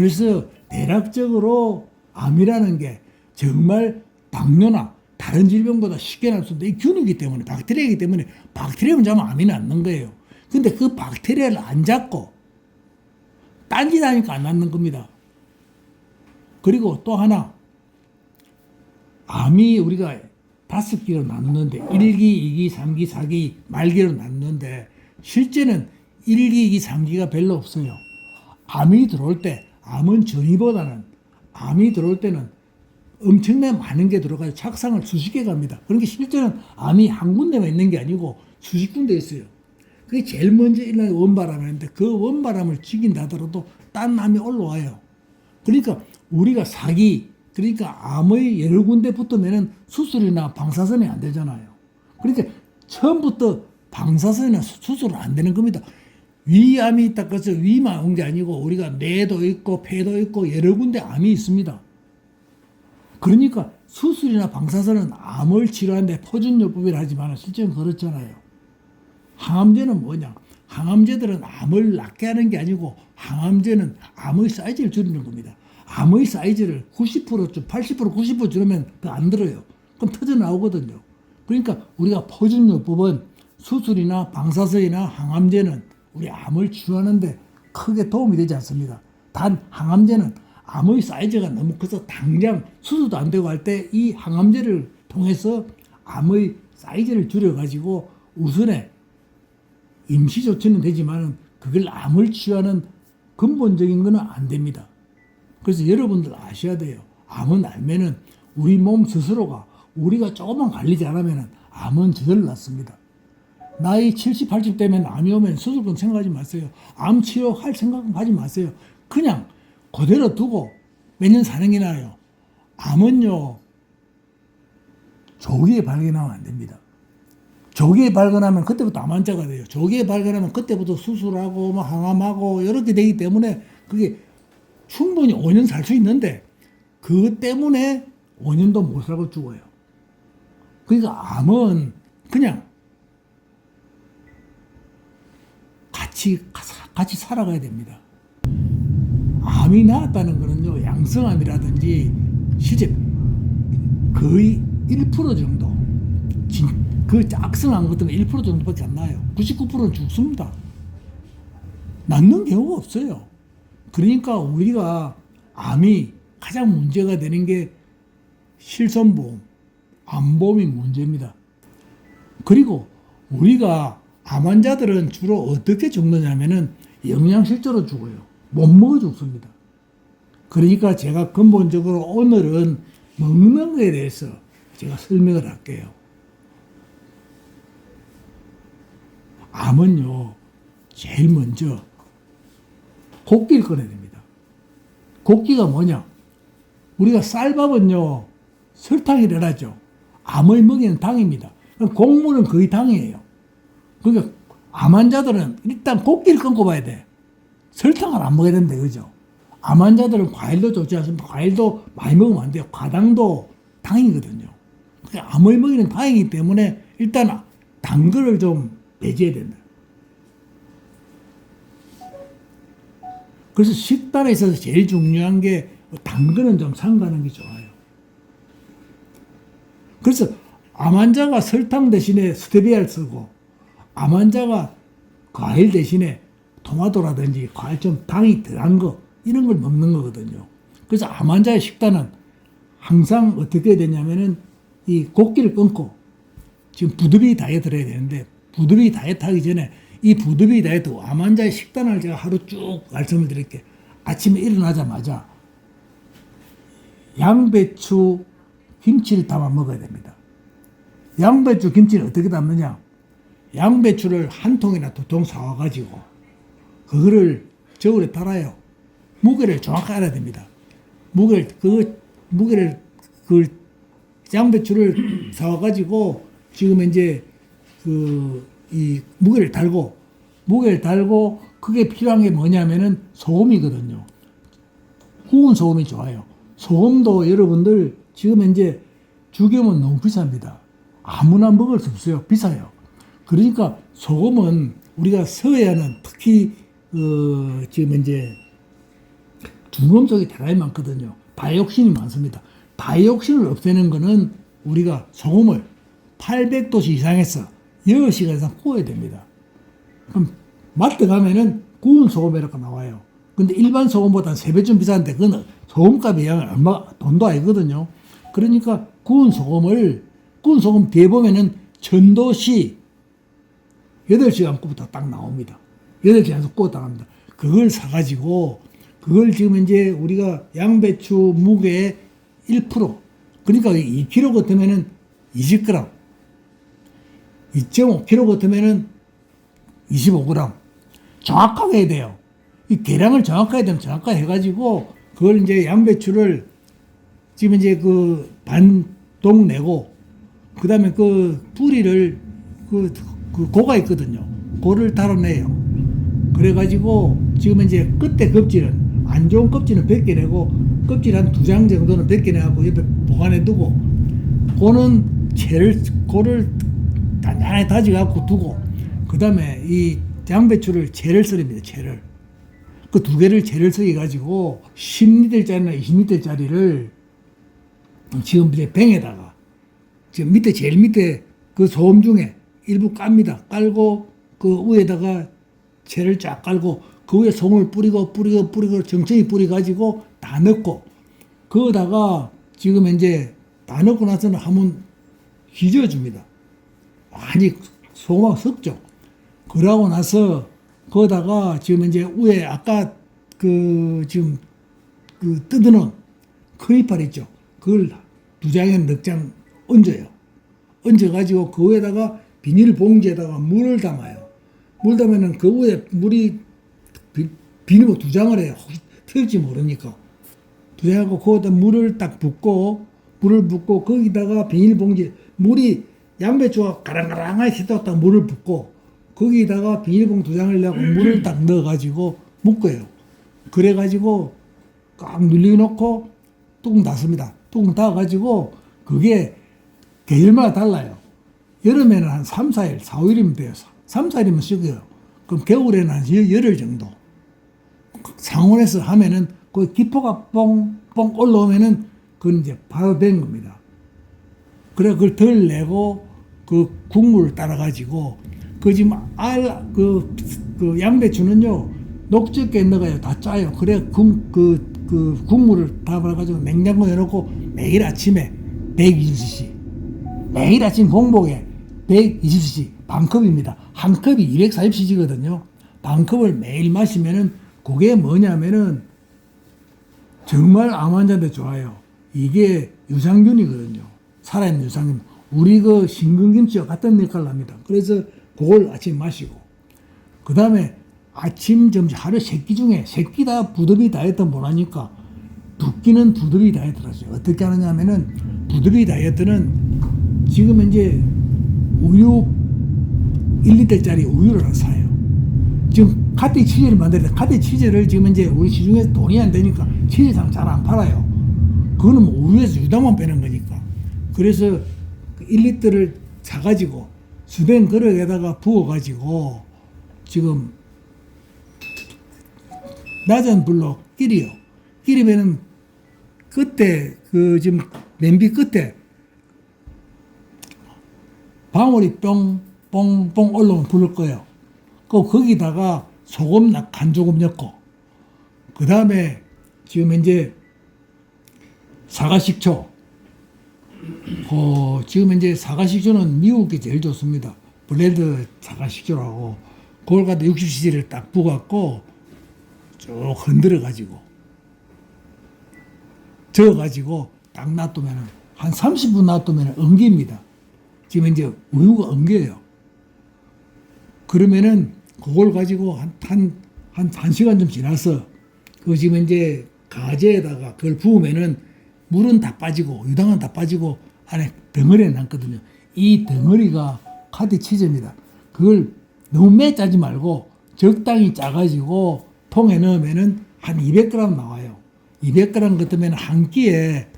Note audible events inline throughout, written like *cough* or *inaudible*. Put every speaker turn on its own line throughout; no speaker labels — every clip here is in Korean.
그래서 대략적으로 암이라는 게 정말 당뇨나 다른 질병보다 쉽게 날 수 있는데 이 균이기 때문에 박테리아이기 때문에 박테리아만 잡으면 암이 낫는 거예요. 근데 그 박테리아를 안 잡고 딴짓 하니까 안 낫는 겁니다. 그리고 또 하나 암이 우리가 다섯 기로 나누는데 1기, 2기, 3기, 4기 말기로 나누는데 실제는 1기, 2기, 3기가 별로 없어요. 암이 들어올 때 암은 전이보다는 암이 들어올 때는 엄청나게 많은 게 들어가요. 착상을 수십 개 갑니다. 그러니까 실제는 암이 한 군데만 있는 게 아니고 수십 군데 있어요. 그게 제일 먼저 일어나는 원바람인데 그 원바람을 죽인다 하더라도 딴 암이 올라와요. 그러니까 우리가 사기, 그러니까 암의 여러 군데 붙으면은 수술이나 방사선이 안 되잖아요. 그러니까 처음부터 방사선이나 수- 수술은 안 되는 겁니다. 위암이 있다 그래서 위만 온 게 아니고 우리가 뇌도 있고 폐도 있고 여러 군데 암이 있습니다. 그러니까 수술이나 방사선은 암을 치료하는데 포준요법이라 하지만 실제는 그렇잖아요. 항암제는 뭐냐? 항암제들은 암을 낫게 하는 게 아니고 항암제는 암의 사이즈를 줄이는 겁니다. 암의 사이즈를 90%쯤 80% 90% 줄이면 더 안 들어요. 그럼 터져 나오거든요. 그러니까 우리가 포준요법은 수술이나 방사선이나 항암제는 우리 암을 치료하는데 크게 도움이 되지 않습니다. 단 항암제는 암의 사이즈가 너무 커서 당장 수술도 안 되고 할 때 이 항암제를 통해서 암의 사이즈를 줄여가지고 우선에 임시 조치는 되지만 그걸 암을 치료하는 근본적인 것은 안 됩니다. 그래서 여러분들 아셔야 돼요. 암은 알면은 우리 몸 스스로가 우리가 조금만 관리 잘하면은 암은 저절로 낫습니다. 나이 70, 80 되면 암이 오면 수술권 생각하지 마세요. 암 치료할 생각은 하지 마세요. 그냥 그대로 두고 몇 년 사는 게 나아요. 암은요, 조기에 발견하면 안 됩니다. 조기에 발견하면 그때부터 암 환자가 돼요. 조기에 발견하면 그때부터 수술하고 뭐 항암하고 이렇게 되기 때문에 그게 충분히 5년 살 수 있는데 그 때문에 5년도 못 살고 죽어요. 그러니까 암은 그냥 같이 같이 살아가야 됩니다. 암이 나았다는 거는요 양성암이라든지 실제 거의 1% 정도 진, 그 악성암 같은 거 1% 정도밖에 안 나요. 99%는 죽습니다. 낫는 경우가 없어요. 그러니까 우리가 암이 가장 문제가 되는 게 실손보험, 암보험이 문제입니다. 그리고 우리가 암 환자들은 주로 어떻게 죽느냐면은 영양실조로 죽어요. 못 먹어 죽습니다. 그러니까 제가 근본적으로 오늘은 먹는 거에 대해서 제가 설명을 할게요. 암은요, 제일 먼저 곡기를 꺼내야 됩니다. 곡기가 뭐냐? 우리가 쌀밥은요, 설탕이 들어가죠. 암의 먹이는 당입니다. 곡물은 거의 당이에요. 그러니까 암 환자들은 일단 곡기를 끊고 봐야 돼. 설탕을 안 먹어야 된다, 그죠? 암 환자들은 과일도 좋지 않습니까? 과일도 많이 먹으면 안 돼요. 과당도 당이거든요. 그러니까 암의 먹이는 당이기 때문에 일단 단 거를 좀 배제해야 된다. 그래서 식단에 있어서 제일 중요한 게 당근은 좀 삼가는 게 좋아요. 그래서 암 환자가 설탕 대신에 스테비아를 쓰고 암 환자가 과일 대신에 토마토라든지 과일 좀 당이 덜한 거 이런 걸 먹는 거거든요. 그래서 암 환자의 식단은 항상 어떻게 되냐면은 이 곡기를 끊고 지금 부드비 다이어트를 해야 되는데 부드비 다이어트 하기 전에 이 부드비 다이어트 암 환자의 식단을 제가 하루 쭉 말씀을 드릴게요. 아침에 일어나자마자 양배추 김치를 담아 먹어야 됩니다. 양배추 김치를 어떻게 담느냐? 양배추를 한 통이나 두 통 사와가지고 그거를 저울에 달아요. 무게를 정확하게 알아야 됩니다. 무게를 그 무게를 그 양배추를 *clears throat* 사와가지고 지금 이제 그 이 무게를 달고 무게를 달고 그게 필요한 게 뭐냐면은 소금이거든요. 구운 소금이 좋아요. 소금도 여러분들 지금 이제 주겸은 너무 비쌉니다. 아무나 먹을 수 없어요. 비싸요. 그러니까 소금은 우리가 서해안은 특히 어 지금 이제 중금 속에 대단히 많거든요. 다이옥신이 많습니다. 다이옥신을 없애는 거는 우리가 소금을 800도씨 이상에서 6시간 이상 구워야 됩니다. 그럼 마트 가면은 구운 소금이라고 나와요. 근데 일반 소금보다 3배쯤 비싼데 소금값의 양은 얼마 돈도 아니거든요. 그러니까 구운 소금을 구운 소금 뒤에 보면은 전도시 8시간 구부터 딱 나옵니다. 8시간 에서 구웠다 합니다. 그걸 사가지고 그걸 지금 이제 우리가 양배추 무게의 1% 그러니까 2kg 같으면은 20g 2.5kg 같으면은 25g 정확하게 해야 돼요. 이 계량을 정확하게 되면 정확하게 해가지고 그걸 이제 양배추를 지금 이제 그 반동 내고 그 다음에 그 뿌리를 그, 그 고가 있거든요. 고를 달아내요. 그래가지고 지금 이제 끝에 껍질은 안 좋은 껍질은 벗겨내고 껍질 한 두 장 정도는 벗겨내갖고 옆에 보관해 두고 고는 채를 고를 단단하게 다져갖고 두고 그 다음에 이 양배추를 채를 썰입니다. 채를 그 두 개를 채를 썰어 가지고 10리터짜리나 20리터짜리를 지금 이제 병에다가 지금 밑에 제일 밑에 그 소음 중에 일부 깝니다. 깔고 그 위에다가 채를 쫙 깔고 그 위에 소금을 뿌리고 뿌리고 뿌리고 정성히 뿌리 가지고 다 넣고 그거다가 지금 이제 다 넣고 나서는 한번 휘저어줍니다. 많이 소금하고 섞죠. 그러고 나서 거기다가 지금 이제 위에 아까 그 지금 그 뜯어놓은 커이팔 있죠. 그걸 두 장에 넉장 얹어요. 얹어가지고 그 위에다가 비닐 봉지에다가 물을 담아요. 물 담으면 그 위에 물이 비, 비닐봉 두 장을 해요. 혹시 튈지 모르니까. 두 장하고 거기다 물을 딱 붓고 물을 붓고 거기다가 비닐봉지 물이 양배추가 가랑가랑하게 휘었다 물을 붓고 거기다가 비닐봉 두 장을 내고 물을 딱 넣어가지고 묶어요. 그래가지고 꽉 눌려놓고 뚜껑 닫습니다. 뚜껑 닫아가지고 그게 계절마다 달라요. 여름에는 한 3, 4일, 4, 5일이면 돼요. 3, 4일이면 식어요. 그럼 겨울에는 한 열- 열흘 정도. 상온에서 하면은 그 기포가 뻥뻥 올라오면은 그건 이제 바로 된 겁니다. 그래 그걸 덜 내고 그 국물을 따라 가지고 그 지금 알그 그 양배추는요 녹즙게 넣어가요 다 짜요 그래 국, 그, 그 국물을 다 발라가지고 냉장고에 넣고 매일 아침에 120cc 매일 아침 공복에 120cc 반컵입니다 한 컵이 240cc거든요 반컵을 매일 마시면은 그게 뭐냐면은 정말 암 환자한테 좋아요. 이게 유산균이거든요. 살아있는 유산균. 우리 그 심근김치와 같은 역할을 합니다. 그래서 그걸 아침 마시고. 그 다음에 아침, 점심, 하루 세끼 중에 세끼 다 부드비 다이어트 못하니까 두 끼는 부드비 다이어트를 하죠. 어떻게 하느냐 하면은 부드비 다이어트는 지금 이제 우유 1리터짜리 우유를 사요. 지금 카티 치즈를 만드는데 카티 치즈를 지금 이제 우리 시중에서 돈이 안 되니까 치즈상 잘 안 팔아요. 그거는 뭐 우유에서 유당만 빼는 거니까. 그래서 그 1리터를 사가지고 수된 그릇에다가 부어가지고 지금 낮은 불로 끓여요. 끓이면은 끝에 그 지금 냄비 끝에 방울이 뿅뿅뿅 올라오면 불을 꺼요. 그 거기다가 소금 간 조금 넣고 그 다음에 지금 이제 사과식초 어, 지금 이제 사과식초는 미국이 제일 좋습니다. 블렌드 사과식초라고 그걸 갖다 60cc를 딱 부어갖고 쭉 흔들어 가지고 저어 가지고 딱 놔두면은 한 30분 놔두면 엉깁니다. 지금 이제 우유가 엉겨요. 그러면은 그걸 가지고 한, 한, 한, 한 시간 좀 지나서 그 지금 이제 가재에다가 그걸 부으면은 물은 다 빠지고 유당은 다 빠지고 안에 덩어리가 남거든요. 이 덩어리가 카드 치즈입니다. 그걸 너무 매 짜지 말고 적당히 짜가지고 통에 넣으면은 한 200g 나와요. 200g 같으면 한 끼에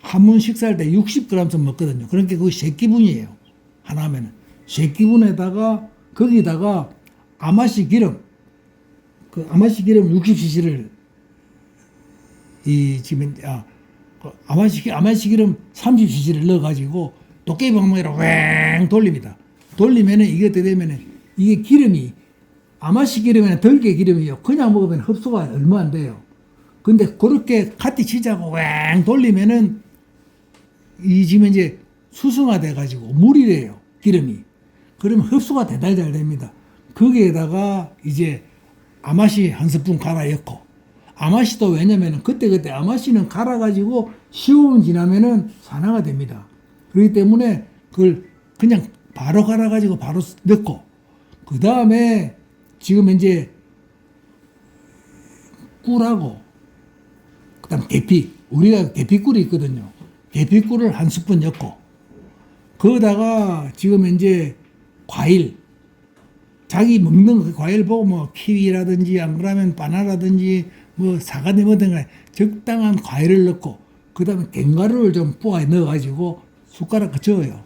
한번 식사할 때 60g씩 먹거든요. 그러니까 그거 세 끼분이에요. 하나 하면은. 세 끼분에다가 거기다가 아마시 기름, 그 아마시 기름 60cc를 이 지금 아그 아마시 아마시 기름 30cc를 넣어 가지고 도깨비 방망이로 왱 돌립니다. 돌리면은 이게 어떻게 되면은 이게 기름이 아마시 기름에는 덜게 기름이요. 그냥 먹으면 흡수가 얼마 안 돼요. 근데 그렇게 카티 치자고 왱 돌리면은 이 지금 이제 수승화 돼 가지고 물이래요. 기름이. 그러면 흡수가 대단히 잘 됩니다. 거기에다가 이제 아마시 한 스푼 갈아 넣고 아마시도 왜냐면은 그때그때 아마시는 갈아가지고 15분 지나면은 산화가 됩니다. 그렇기 때문에 그걸 그냥 바로 갈아가지고 바로 넣고 그 다음에 지금 이제 꿀하고 그 다음 계피 우리가 계피꿀이 있거든요. 계피꿀을 한 스푼 넣고 거기다가 지금 이제 과일 자기 먹는 그 과일 보고 뭐 키위라든지 안 그러면 바나라든지 뭐 사과니 뭐든 간에 적당한 과일을 넣고 그 다음에 갱가루를 좀 부어 넣어가지고 숟가락 저어요.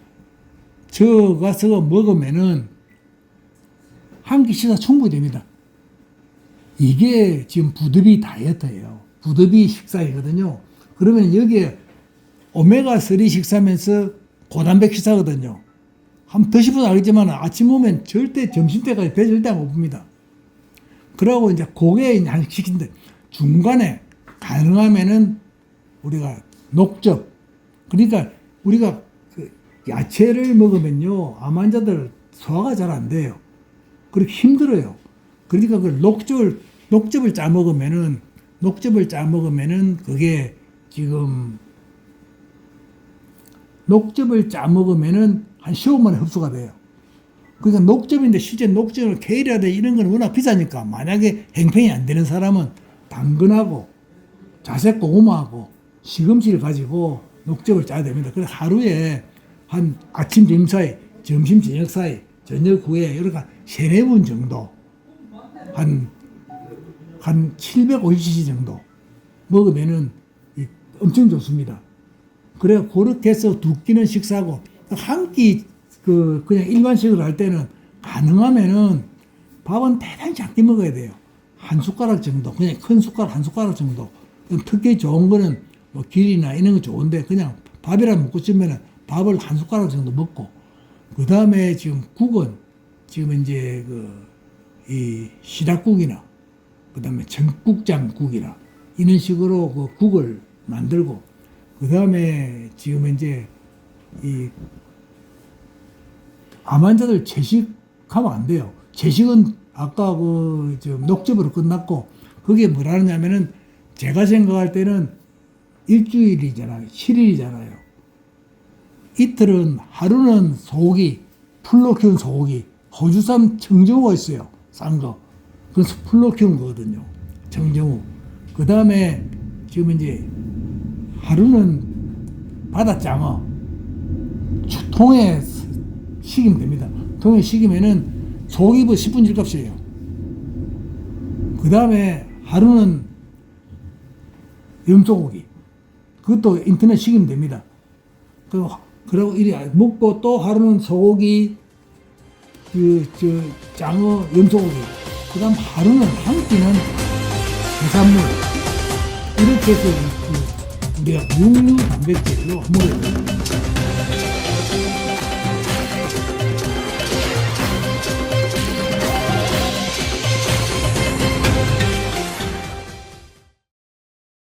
저어가서 먹으면은 한끼 식사 충분히 됩니다. 이게 지금 부드비 다이어트예요. 부드비 식사이거든요. 그러면 여기에 오메가3 식사면서 고단백 식사거든요. 한번 드시면 알겠지만 아침 오면 절대 점심 때까지 배 절대 안 고픕니다. 그러고 이제 고개 이제 한 시킨데 중간에 가능하면은 우리가 녹즙 그러니까 우리가 그 야채를 먹으면요 암 환자들 소화가 잘 안 돼요. 그렇게 힘들어요. 그러니까 그 녹즙을 녹즙을 짜 먹으면은 녹즙을 짜 먹으면은 그게 지금 녹즙을 짜 먹으면은 한 15만 원 흡수가 돼요. 그러니까 녹즙인데 실제 녹즙을 케일이라든 이런 건 워낙 비싸니까 만약에 행편이 안 되는 사람은 당근하고 자색 고구마하고 시금치를 가지고 녹즙을 짜야 됩니다. 그래서 하루에 한 아침 점심 사이, 점심 저녁 사이, 저녁 후에 이렇게 세네 번 정도 한, 한 750cc 정도 먹으면은 이- 엄청 좋습니다. 그래 그렇게 해서 두 끼는 식사하고 한 끼 그 그냥 일반식으로 할 때는 가능하면은 밥은 대단히 작게 먹어야 돼요. 한 숟가락 정도, 그냥 큰 숟가락 한 숟가락 정도. 특히 좋은 거는 뭐 길이나 이런 거 좋은데 그냥 밥이랑 먹고 싶으면은 밥을 한 숟가락 정도 먹고 그 다음에 지금 국은 지금 이제 그 이 시락국이나 그 다음에 청국장국이나 이런 식으로 그 국을 만들고 그 다음에 지금 이제 이 암 환자들 채식하면 안 돼요. 채식은 아까 그 녹즙으로 끝났고 그게 뭐라느냐면은 제가 생각할 때는 일주일이잖아요. 7일이잖아요. 이틀은 하루는 소고기, 풀로 키운 소고기, 호주산 청정우가 있어요. 싼 거. 그래서 풀로 키운 거거든요. 청정우. 그 다음에 지금 이제 하루는 바다장어. 통에 식이면 됩니다. 통에 식이면은 소고기보 10분 질값이에요. 그 다음에 하루는 염소고기. 그것도 인터넷 식이면 됩니다. 그, 그러고 이리 먹고 또 하루는 소고기, 그, 저, 장어, 염소고기. 그 다음 하루는 한 끼는 해산물. 이렇게 해서 그 우리가